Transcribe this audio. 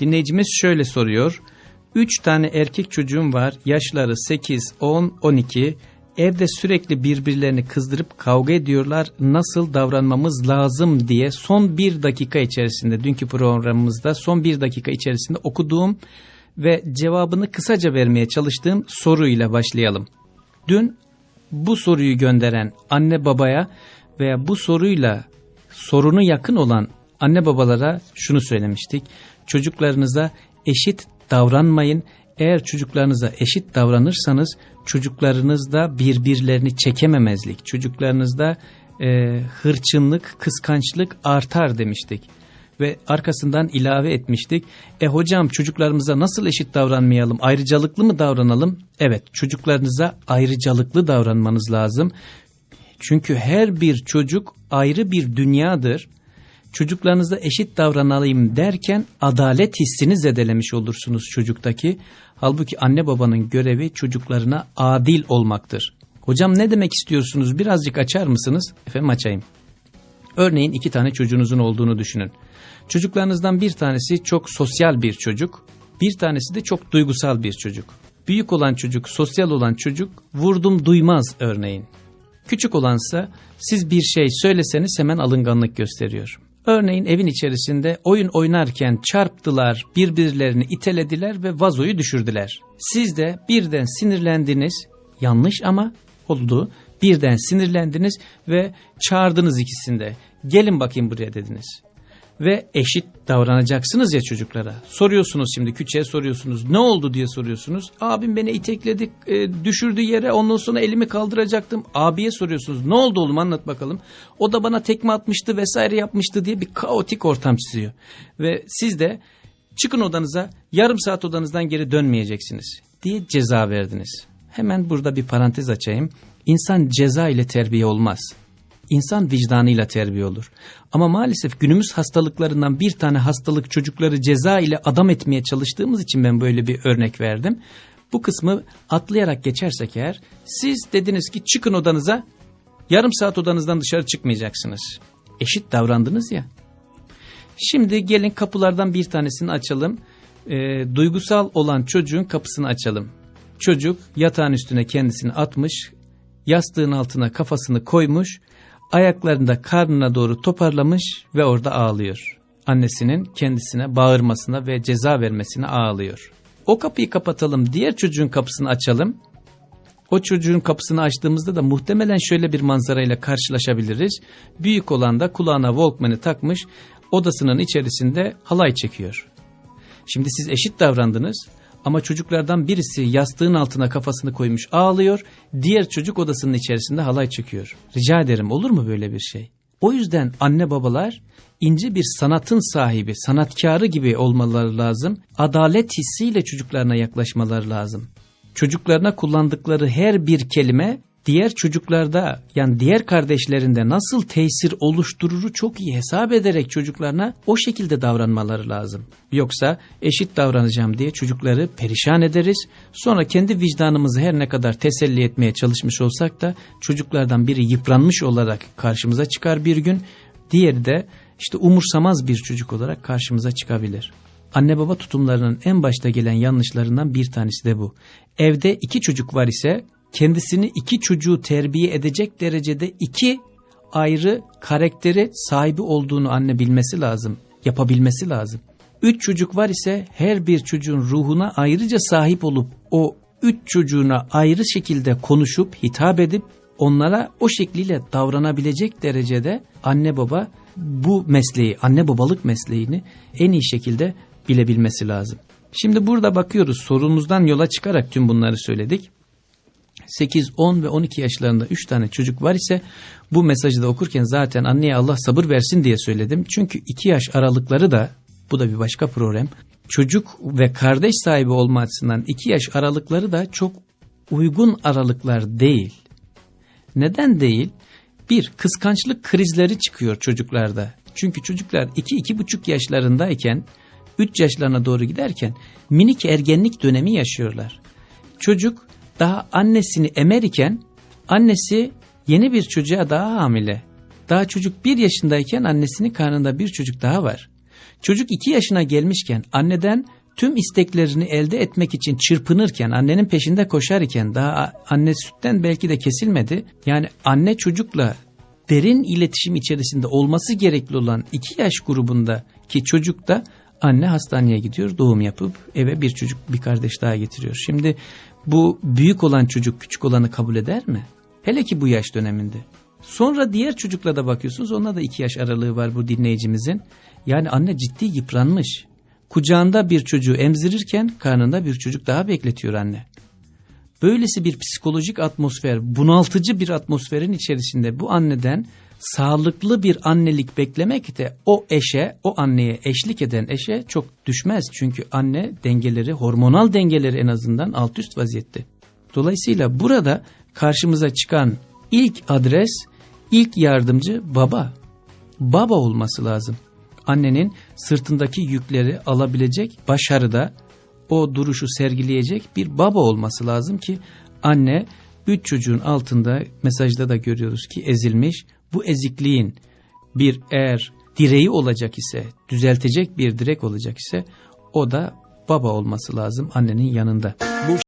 Dinleyicimiz şöyle soruyor. 3 tane erkek çocuğum var. Yaşları 8, 10, 12. Evde sürekli birbirlerini kızdırıp kavga ediyorlar. Nasıl davranmamız lazım diye son bir dakika içerisinde dünkü programımızda son bir dakika içerisinde okuduğum ve cevabını kısaca vermeye çalıştığım soruyla başlayalım. Dün bu soruyu gönderen anne babaya veya bu soruyla sorunu yakın olan anne babalara şunu söylemiştik. Çocuklarınıza eşit davranmayın. Eğer çocuklarınıza eşit davranırsanız çocuklarınızda birbirlerini çekememezlik, çocuklarınızda e, hırçınlık, kıskançlık artar demiştik. Ve arkasından ilave etmiştik. E hocam çocuklarımıza nasıl eşit davranmayalım, ayrıcalıklı mı davranalım? Evet çocuklarınıza ayrıcalıklı davranmanız lazım. Çünkü her bir çocuk ayrı bir dünyadır. Çocuklarınıza eşit davranayım derken adalet hissini zedelemiş olursunuz çocuktaki. Halbuki anne babanın görevi çocuklarına adil olmaktır. Hocam ne demek istiyorsunuz birazcık açar mısınız? Efendim açayım. Örneğin iki tane çocuğunuzun olduğunu düşünün. Çocuklarınızdan bir tanesi çok sosyal bir çocuk, bir tanesi de çok duygusal bir çocuk. Büyük olan çocuk, sosyal olan çocuk vurdum duymaz örneğin. Küçük olansa siz bir şey söyleseniz hemen alınganlık gösteriyor. Örneğin evin içerisinde oyun oynarken çarptılar, birbirlerini itelediler ve vazoyu düşürdüler. Siz de birden sinirlendiniz, yanlış ama oldu. Birden sinirlendiniz ve çağırdınız ikisinde. Gelin bakayım buraya dediniz. Ve eşit davranacaksınız ya çocuklara. Soruyorsunuz şimdi küçüğe soruyorsunuz. Ne oldu diye soruyorsunuz. Abim beni itekledi, e, düşürdü yere ondan sonra elimi kaldıracaktım. Abiye soruyorsunuz. Ne oldu oğlum anlat bakalım. O da bana tekme atmıştı vesaire yapmıştı diye bir kaotik ortam çiziyor. Ve siz de çıkın odanıza yarım saat odanızdan geri dönmeyeceksiniz diye ceza verdiniz. Hemen burada bir parantez açayım. İnsan ceza ile terbiye olmaz. İnsan vicdanıyla terbiye olur. Ama maalesef günümüz hastalıklarından bir tane hastalık çocukları ceza ile adam etmeye çalıştığımız için ben böyle bir örnek verdim. Bu kısmı atlayarak geçersek eğer siz dediniz ki çıkın odanıza yarım saat odanızdan dışarı çıkmayacaksınız. Eşit davrandınız ya. Şimdi gelin kapılardan bir tanesini açalım. E, duygusal olan çocuğun kapısını açalım. Çocuk yatağın üstüne kendisini atmış, yastığın altına kafasını koymuş, ayaklarını da karnına doğru toparlamış ve orada ağlıyor. Annesinin kendisine bağırmasına ve ceza vermesine ağlıyor. O kapıyı kapatalım, diğer çocuğun kapısını açalım. O çocuğun kapısını açtığımızda da muhtemelen şöyle bir manzarayla karşılaşabiliriz. Büyük olan da kulağına Walkman'ı takmış, odasının içerisinde halay çekiyor. Şimdi siz eşit davrandınız ama çocuklardan birisi yastığın altına kafasını koymuş ağlıyor, diğer çocuk odasının içerisinde halay çekiyor. Rica ederim olur mu böyle bir şey? O yüzden anne babalar ince bir sanatın sahibi, sanatkarı gibi olmaları lazım. Adalet hissiyle çocuklarına yaklaşmaları lazım. Çocuklarına kullandıkları her bir kelime diğer çocuklarda yani diğer kardeşlerinde nasıl tesir oluştururu çok iyi hesap ederek çocuklarına o şekilde davranmaları lazım. Yoksa eşit davranacağım diye çocukları perişan ederiz. Sonra kendi vicdanımızı her ne kadar teselli etmeye çalışmış olsak da çocuklardan biri yıpranmış olarak karşımıza çıkar bir gün. Diğeri de işte umursamaz bir çocuk olarak karşımıza çıkabilir. Anne baba tutumlarının en başta gelen yanlışlarından bir tanesi de bu. Evde iki çocuk var ise kendisini iki çocuğu terbiye edecek derecede iki ayrı karakteri sahibi olduğunu anne bilmesi lazım, yapabilmesi lazım. Üç çocuk var ise her bir çocuğun ruhuna ayrıca sahip olup o üç çocuğuna ayrı şekilde konuşup hitap edip onlara o şekliyle davranabilecek derecede anne baba bu mesleği, anne babalık mesleğini en iyi şekilde bilebilmesi lazım. Şimdi burada bakıyoruz sorumuzdan yola çıkarak tüm bunları söyledik. 8, 10 ve 12 yaşlarında 3 tane çocuk var ise bu mesajı da okurken zaten anneye Allah sabır versin diye söyledim. Çünkü 2 yaş aralıkları da bu da bir başka problem. Çocuk ve kardeş sahibi olma açısından 2 yaş aralıkları da çok uygun aralıklar değil. Neden değil? Bir, kıskançlık krizleri çıkıyor çocuklarda. Çünkü çocuklar 2-2,5 yaşlarındayken 3 yaşlarına doğru giderken minik ergenlik dönemi yaşıyorlar. Çocuk daha annesini emer iken annesi yeni bir çocuğa daha hamile. Daha çocuk bir yaşındayken annesinin karnında bir çocuk daha var. Çocuk 2 yaşına gelmişken anneden tüm isteklerini elde etmek için çırpınırken, annenin peşinde koşar iken daha anne sütten belki de kesilmedi. Yani anne çocukla derin iletişim içerisinde olması gerekli olan 2 yaş grubundaki çocuk da anne hastaneye gidiyor, doğum yapıp eve bir çocuk, bir kardeş daha getiriyor. Şimdi bu büyük olan çocuk küçük olanı kabul eder mi? Hele ki bu yaş döneminde. Sonra diğer çocukla da bakıyorsunuz onunla da iki yaş aralığı var bu dinleyicimizin. Yani anne ciddi yıpranmış. Kucağında bir çocuğu emzirirken karnında bir çocuk daha bekletiyor anne. Böylesi bir psikolojik atmosfer, bunaltıcı bir atmosferin içerisinde bu anneden sağlıklı bir annelik beklemek de o eşe, o anneye eşlik eden eşe çok düşmez. Çünkü anne dengeleri, hormonal dengeleri en azından alt üst vaziyette. Dolayısıyla burada karşımıza çıkan ilk adres, ilk yardımcı baba. Baba olması lazım. Annenin sırtındaki yükleri alabilecek başarıda o duruşu sergileyecek bir baba olması lazım ki anne üç çocuğun altında mesajda da görüyoruz ki ezilmiş. Bu ezikliğin bir eğer direği olacak ise, düzeltecek bir direk olacak ise o da baba olması lazım annenin yanında. Bu